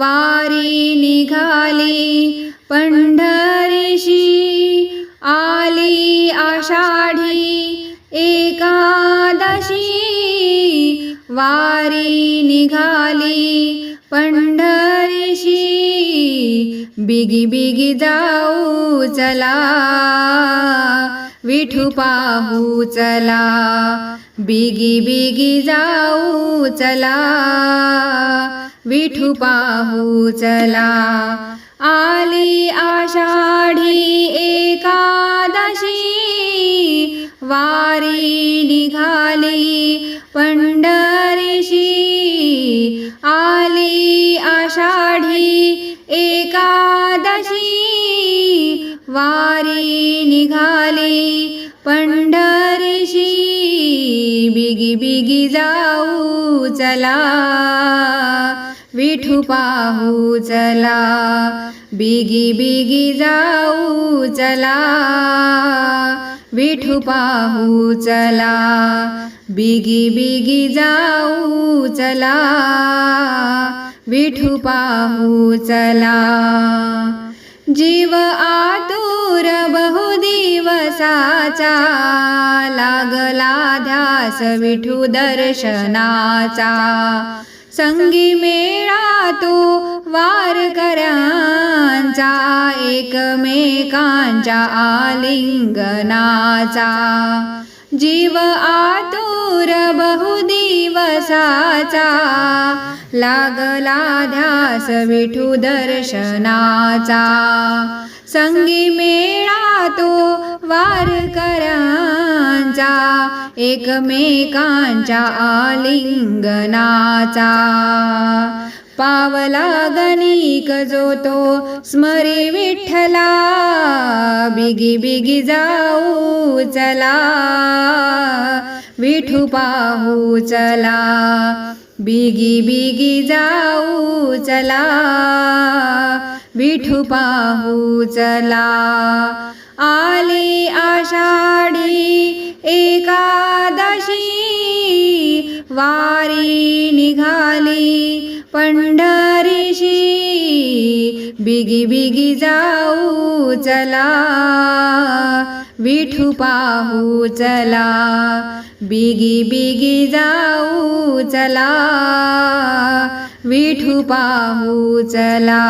वारी निघाली पंढरीशी आली आषाढी एकादशी. वारी निघाली पंढरीशी बिगी बिगी जाऊ चला विठू पाहू चला. बिगी बिगी जाऊ चला विठू पाहू चला. आली आषाढी एकादशी वारी निघाली पंढरीशी. आली आषाढी एकादशी वारी निघाली पंढरी बिगी बिगी जाऊ चला. विठू पाहू चला. बिगी बिगी जाऊ चला. विठू पाहू चला. बिगी बिगी जाऊ चला. विठू पाहू चला. जीव आतुर बहु दिवसाचा लागला ध्यास विठू दर्शनाचा. संगी मेळा तो वारकऱ्यांचा एकमेकांच्या आलिंगनाचा. जीव आतुर बहु दिवसाचा लागला ध्यास विठू दर्शनाचा. संगी मेळा तो वारकरांचा एकमेकांच्या आलिंगनाचा. पावला गणिक जो तो स्मरी विठ्ठला बिगी बिगी जाऊ चला विठू पाहू चला बिगी बिगी जाऊ चला विठू पाहू चला. आली आशा बिगी बिगी जाऊ चला विठू पाहू चला बिगी बिगी जाऊ चला विठू पाहू चला.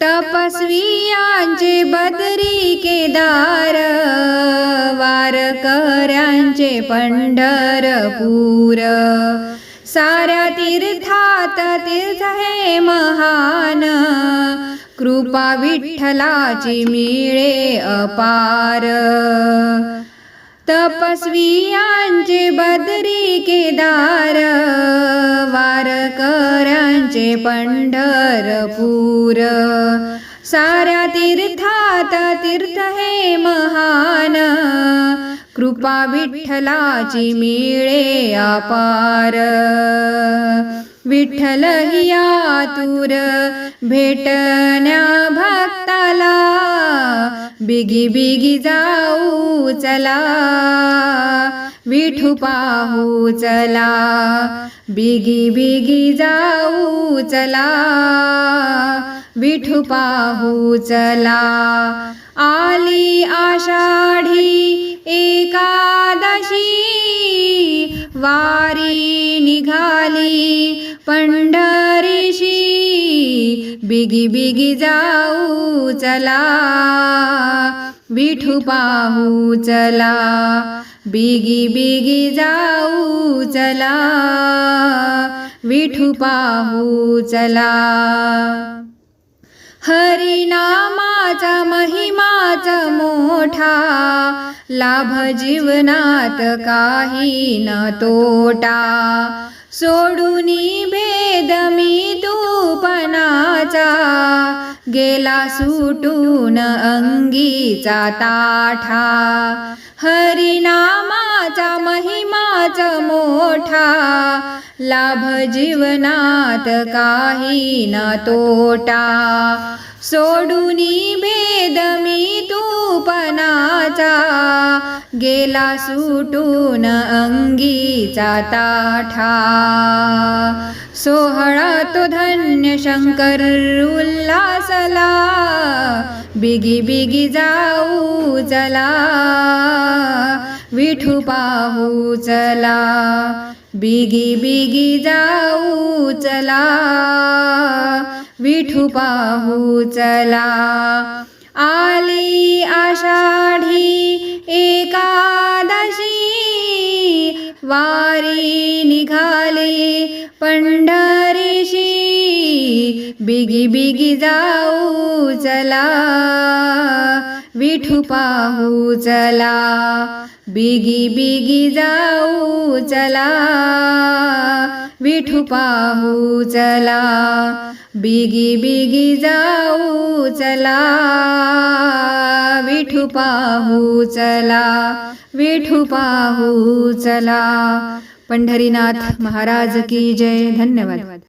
तपस्वियांचे बदरी केदार वारकऱ्यांचे पंढरपूर. साऱ्या तीर्थात तीर्थ हे महान. कृपा विठ्ठलाची मिळे अपार. तपस्वियांचे बदरी केदार वारकरांचे पंढरपूर. साऱ्या तीर्थात तीर्थ हे महान. कृपा विठ्ठलाची मिळे अपार. विठ्ठल ही आतुर भेटण्या भक्ताला बिगी बिगी जाऊ चला. विठू पाहू चला बिगी बिगी जाऊ चला. विठू पाहू चला. आली आषाढी एकादशी. वारी निघाली. पंढरीशी बिगी बिगी जाऊ चला. विठू पाहू चला. बिगी बिगी जाऊ चला. विठू पाहू चला. हरिनामाचा महिमाचा मोठा लाभ जीवनात काही न तोटा. सोडून भेद मी तूपणाचा गेला सुटून अंगीचा ताठा. हरिनामाचा महिमाच मोठा लाभ जीवनात काही ना तोटा. सोडूनी भेद मी तूपणाचा गेला सुटून अंगीचा ताठा. सोहळा तो धन्य शंकर उल्हासला बिगी बिगी जाऊ चला विठू पाहू चला. बिगी बिगी जाऊ चला विठू पाहू चला. आली आषाढी एकादशी वारी निघाली पंढरीशी. बिगी बिगी जाऊ चला विठू पाहू चला. बिगी बिगी जाऊ चला. विठू पाहू चला. बिगी बिगी जाऊ चला. विठू पाहू चला. विठू पाहू चला. पंढरीनाथ महाराज की जय. धन्यवाद.